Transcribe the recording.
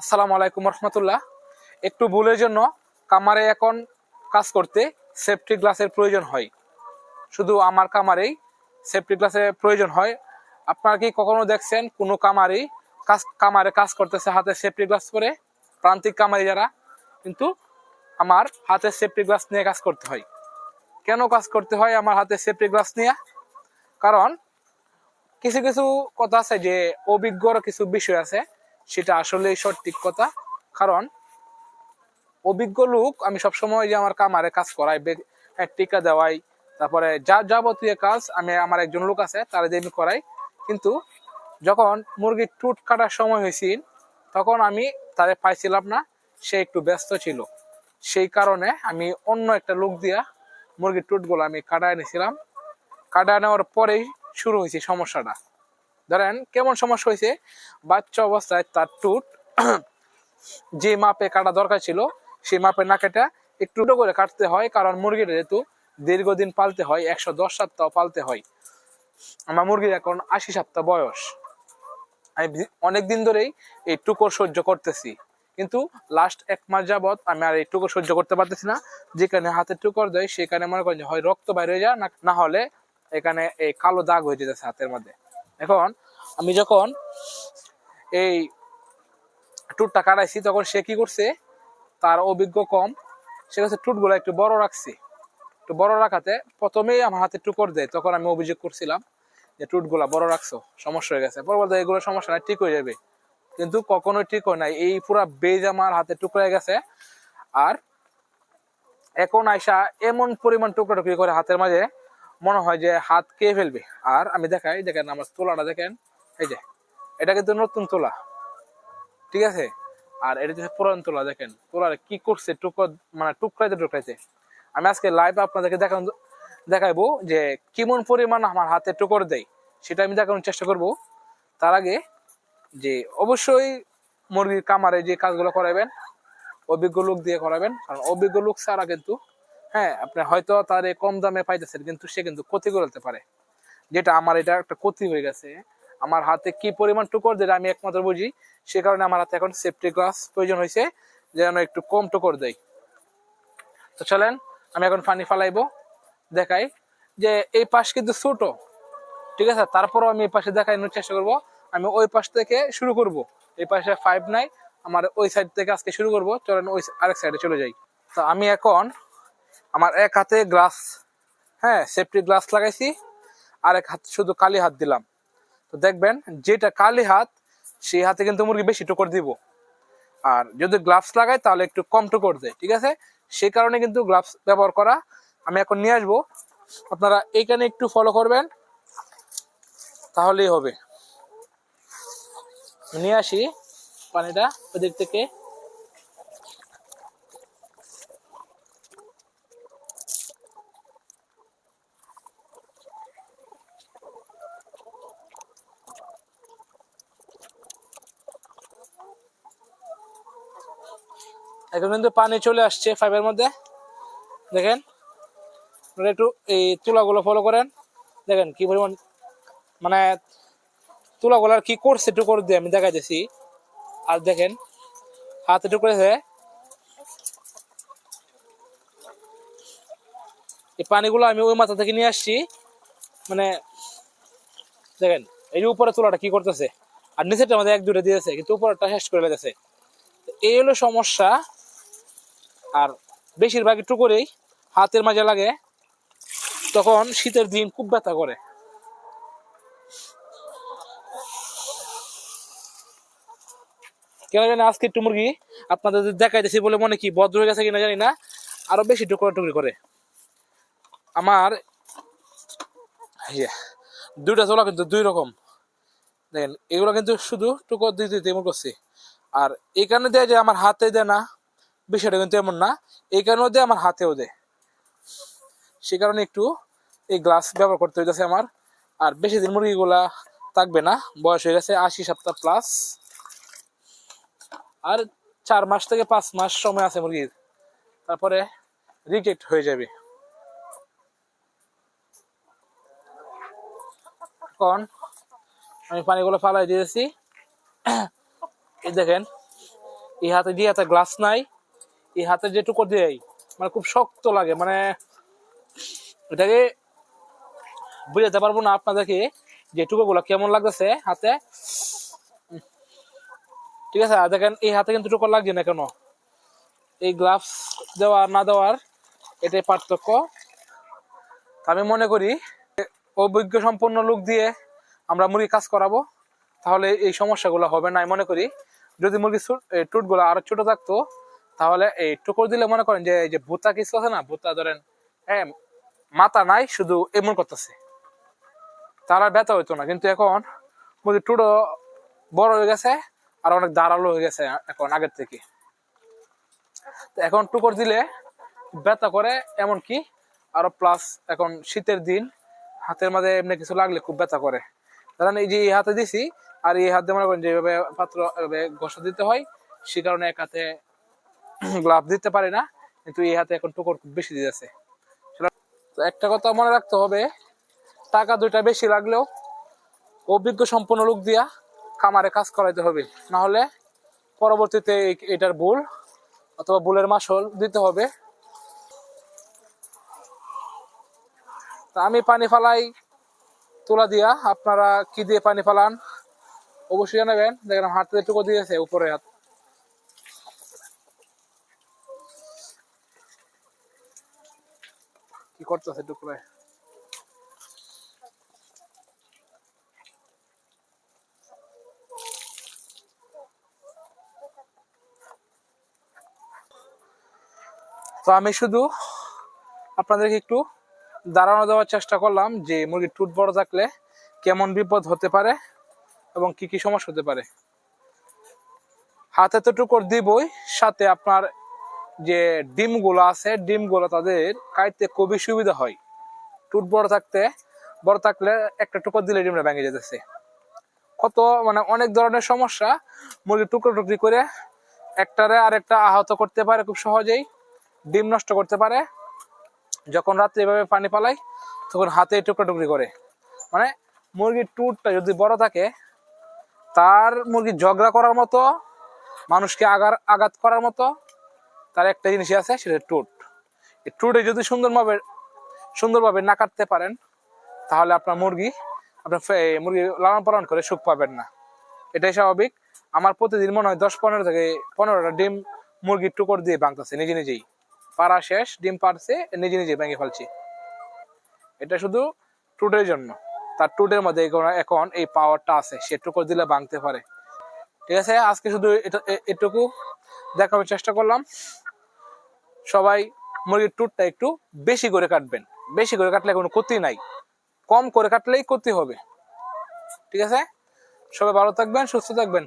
আসসালামু আলাইকুম রহমতুল্লাহ। একটু ভুলের জন্য কামারে এখন কাজ করতে সেফটি গ্লাসের প্রয়োজন হয়। শুধু আমার কামারেই সেফটি গ্লাসের প্রয়োজন হয়। আপনারা কি কখনো দেখছেন কোনো কামারেই কাজ, কামারে কাজ করতেছে হাতে সেফটি গ্লাস করে প্রান্তিক কামারি যারা, কিন্তু আমার হাতে সেফটি গ্লাস নিয়ে কাজ করতে হয়। কেন কাজ করতে হয় আমার হাতে সেফটি গ্লাস নিয়ে? কারণ কিছু কিছু কথা আছে যে অভিজ্ঞর কিছু বিষয় আছে। সেটা আসলে সঠিক কথা। কারণ অভিজ্ঞ লোক, আমি সবসময় যে আমার কামারে কাজ করাই টিকা দেওয়াই, তারপরে যা যাবতীয় কাজ আমি, আমার একজন লোক আছে, তারা দিয়ে আমি করাই। কিন্তু যখন মুরগির টুট কাটার সময় হয়েছিল, তখন আমি তারে পাইছিলাম না, সে একটু ব্যস্ত ছিল। সেই কারণে আমি অন্য একটা লোক দিয়া মুরগির টুটগুলো আমি কাটায় নিয়েছিলাম কাটায় নেওয়ার পরেই শুরু হয়েছে সমস্যাটা। ধরেন কেমন সমস্যা হয়েছে? বাচ্চা অবস্থায় তার টুট যে মাপে কাটা দরকার ছিল, সেই মাপে না কেটে একটু করে কাটতে হয়, কারণ মুরগির যেহেতু দীর্ঘদিন পালতে হয়, একশো দশ সপ্তাহ পালতে হয়। আমার মুরগির এখন আশি সপ্তাহ বয়স। আমি অনেক দিন ধরেই এই টুকর সহ্য করতেছি। কিন্তু লাস্ট এক মাস যাবত আমি আর এই টুকর সহ্য করতে পারতেছি না। যেখানে হাতে টুকর দেয়, সেখানে মনে করেন হয় রক্ত বাইরে হয়ে যায় না হলে এখানে এই কালো দাগ হয়ে যেতেছে হাতের মধ্যে। এখন আমি যখন এই টুটটা কাটাইছি, তখন সে কি করছে? তার অভিজ্ঞ কম। সে কাছে টুটগুলো একটু বড় রাখছি। একটু বড় রাখাতে প্রথমেই আমার হাতে টুকর দেয়। তখন আমি অভিযোগ করছিলাম যে টুটগুলা বড় রাখছো, সমস্যা হয়ে গেছে। পরবর্তী এগুলো সমস্যা নাই, ঠিক হয়ে যাবে। কিন্তু কখনোই ঠিক হয় নাই। এই পুরা বেজ আমার হাতে টুকরে গেছে। আর এখন আইসা এমন পরিমাণ টুকরা টুকরি করে হাতের মাঝে মনে হয় যে হাত কে ফেলবে। আর আমি দেখাই, দেখেন আমার তোলাটা দেখেন। এই যে, এটা কিন্তু নতুন তোলা। ঠিক আছে? আর এটা হচ্ছে পুরান তোলা, দেখেন, তোলার কি করছে টুকর মানে টুকরাইতে টুকরাইতে। আমি আজকে লাইভ আপনাদেরকে দেখান, দেখাইবো যে কেমন পরিমাণ আমার হাতে টুকর দেয়, সেটা আমি দেখানোর চেষ্টা করব। তার আগে যে অবশ্যই মুরগির কামারে যে কাজগুলো করাবেন, অভিজ্ঞ লোক দিয়ে করাবেন, কারণ অভিজ্ঞ লোক ছাড়া কিন্তু হ্যাঁ আপনি হয়তো তার কম দামে পাইতেছেন, কিন্তু সে কিন্তু ক্ষতি করতে পারে। যেটা আমার এটা একটা ক্ষতি হয়ে গেছে। আমার হাতে কি পরিমাণ টুকর যেটা আমি একমাত্র বুঝি, সে কারণে আমার হাতে এখন সেফটি গ্লাস প্রয়োজন হয়েছে, যেন একটু কম টুকর দেয় তো চলেন, আমি এখন পানি ফালাইবো, দেখাই যে এই পাশ কিন্তু ছোট। ঠিক আছে? তারপরও আমি এই পাশে দেখানোর চেষ্টা করব। আমি ওই পাশ থেকে শুরু করব। এই পাশে ফাইভ নাই, আমার ওই সাইড থেকে আজকে শুরু করব। চলেন ওই আরেক সাইডে চলে যাই। তো আমি এখন আমার এক হাতে গ্লাস হ্যাঁ সেফটি গ্লাস লাগাইছি, আর এক হাত শুধু কালি হাত দিলাম। তো দেখবেন, যেটা কালি হাত, সেই হাতে কিন্তু মুরগি বেশি টুকর দিব। আর যদি গ্লাভস লাগাই, তাহলে একটু কম টুকর দেয়, ঠিক আছে? সেই কারণে কিন্তু গ্লাভস ব্যবহার করা আমি এখন নিয়ে আসব। আপনারা এইখানে একটু ফলো করবেন, তাহলেই হবে। নিয়ে আসি পানিটা ওদিক থেকে। এখন কিন্তু পানি চলে আসছে ফাইভের মধ্যে। দেখেন একটু এই তুলাগুলো ফলো করেন। দেখেন কি পরিমাণ মানে তুলাগুলো আর কি করছে একটু দিয়ে আমি দেখাইতেছি। আর দেখেন, হাত একটু করেছে এই পানিগুলো আমি ওই মাথা থেকে নিয়ে আসছি। মানে দেখেন, এই উপরে তুলাটা কি করতেছে, আর নিচেটা আমাদের এক দুটো দিয়েছে, কিন্তু উপরটা শেষ করে লেগেছে এই হলো সমস্যা। আর বেশিরভাগ একটু করেই হাতের মাঝে লাগে। তখন শীতের দিন খুব ব্যথা করে। কেন জানি আজকে একটু মুরগি আপনাদের দেখাইতেছি বলে মনে কি ভদ্র হয়ে গেছে কিনা জানি না আরও বেশি টুকরো টুকরি করে। আমার ইয়ে, দুইটা চোলা কিন্তু দুই রকম। দেখেন এগুলো কিন্তু শুধু টুকর দিতে এমন করছি। আর এখানে দেয় যে আমার হাতে দেয় না বিষয়টা কিন্তু এমন না। এই কারণেও দেয় আমার হাতেও দেয় সে কারণে একটু এই গ্লাস ব্যবহার করতে হইতেছে আমার। আর বেশি দিন মুরগিগুলা থাকবে না, বয়স হয়ে গেছে আশি সপ্তাহ প্লাস আর চার মাস থেকে পাঁচ মাস সময় আছে মুরগির। তারপরে রিজেক্ট হয়ে যাবে। এখন আমি পানিগুলো ফালাই দিয়েছি। এই দেখেন, এই হাতে দিয়ে হাতে গ্লাস নাই। এই হাতে যে টুকর দেয় মানে খুব শক্ত লাগে মানে এটাকে বুঝাতে পারব না আপনাদেরকে যে টুকরোগুলো কেমন লাগতেছে হাতে। ঠিক আছে দেখেন, এই হাতে কিন্তু টুকর লাগছে না কেন? এই গ্লাভস দেওয়া, না দেওয়ার এটাই পার্থক্য। আমি মনে করি অভিজ্ঞ সম্পন্ন লোক দিয়ে আমরা মুরগি কাজ করাবো, তাহলে এই সমস্যাগুলো হবে না। মনে করি যদি মুরগি টুটগুলো আরও ছোট থাকতো তাহলে এই টুকর দিলে মনে করেন যে এই যে ভুতা কিছু আছে না, ভুতা ধরেন হ্যাঁ মাথা নাই, শুধু এমন করতেছে। তারা ব্যথা হইতো না, কিন্তু এখন মুরগি টুটো বড় হয়ে গেছে, আর অনেক ধারালো হয়ে গেছে এখন আগের থেকে। এখন টুকর দিলে ব্যথা করে এমন কি আরও প্লাস এখন শীতের দিন, হাতের মাঝে এমনি কিছু লাগলে খুব ব্যথা করে। কারণ এই যে এই হাতে দিছি, আর এই হাতে মনে করেন যেভাবে পাত্র ঘষা দিতে হয়, সে কারণে এক হাতে গ্লাভ দিতে পারি না, কিন্তু এই হাতে এখন টুকর খুব বেশি দিতেছে। তো একটা কথা মনে রাখতে হবে, টাকা দুইটা বেশি লাগলেও অভিজ্ঞ সম্পন্ন লোক দিয়া খামারে কাজ করাইতে হবে। না হলে পরবর্তীতে এটার ভুল অথবা ভুলের মাসল দিতে হবে। তা আমি পানি ফালাই, তুলা দিয়া আপনারা কি দিয়ে পানি ফালান, অবশ্যই জানাবেন। দেখেন হাতে টুকু দিয়েছে উপরে হাত। কি করতেছে টুকরে তো আমি শুধু আপনাদেরকে একটু দাঁড়ানো দেওয়ার চেষ্টা করলাম যে মুরগির টুট বড় থাকলে কেমন বিপদ হতে পারে এবং কি কি সমস্যা হতে পারে। হাতে তো টুকর দিবই, সাথে আপনার যে ডিমগুলো আছে, ডিমগুলো তাদের কাটতে খুবই সুবিধা হয়। টুট বড় থাকতে, বড় থাকলে একটা টুকর দিলে ডিমটা ভেঙে যেতেছে। কত মানে অনেক ধরনের সমস্যা। মুরগি টুকরো টুকরি করে একটারে আরেকটা আহত করতে পারে খুব সহজেই। ডিম নষ্ট করতে পারে। যখন রাত্রে এভাবে পানি পালাই তখন হাতে টুকরো টুকরি করে। মানে মুরগির টুটটা যদি বড় থাকে, তার মুরগি ঝগড়া করার মতো, মানুষকে আগার, আঘাত করার মতো তার একটা জিনিসই আছে, সেটা টুট এই টুটে যদি সুন্দরভাবে সুন্দরভাবে না কাটতে পারেন, তাহলে আপনার মুরগি আপনার মুরগি লালন পালন করে সুখ পাবেন না। এটাই স্বাভাবিক। আমার প্রতিদিন মনে হয় দশ পনেরো থেকে পনেরোটা ডিম মুরগির টুকর দিয়ে ভাঙতেছে, নিজে নিজেই। পাড়া শেষ, ডিম পারছে নিজে নিজে ভেঙে ফেলছি। এটা শুধু টুটের জন্য। তার টুটের মধ্যে এখন- এই পাওয়ারটা আছে, সে টুকর দিলে ভাঙতে পারে। ঠিক আছে, আজকে শুধু এটা- এটুকু। দেখানোর চেষ্টা করলাম। সবাই মুরগির টুটটা একটু বেশি করে কাটবেন। বেশি করে কাটলে কোনো ক্ষতি নাই। কম করে কাটলেই ক্ষতি হবে। ঠিক আছে? সবাই ভালো থাকবেন, সুস্থ থাকবেন।